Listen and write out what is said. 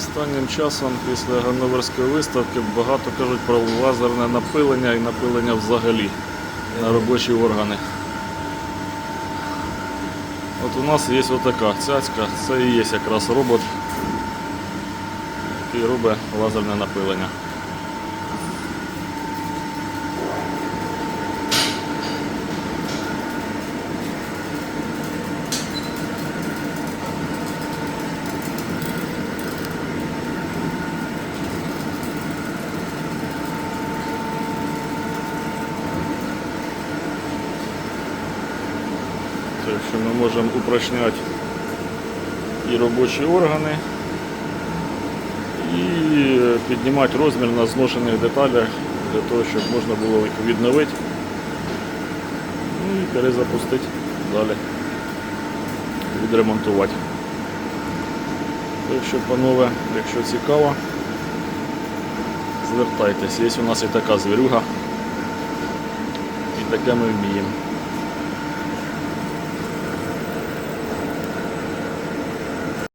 Останнім часом після Ганноверської виставки багато кажуть про лазерне напилення і напилення взагалі на робочі органи. От у нас є отака цяцька, це і є якраз робот, який робить лазерне напилення. Що ми можемо упрочняти і робочі органи, і піднімати розмір на зношених деталях для того, щоб можна було їх відновити і перезапустити далі, відремонтувати. Так панове, якщо цікаво, звертайтесь. Є у нас і така звірюга, і таке ми вміємо.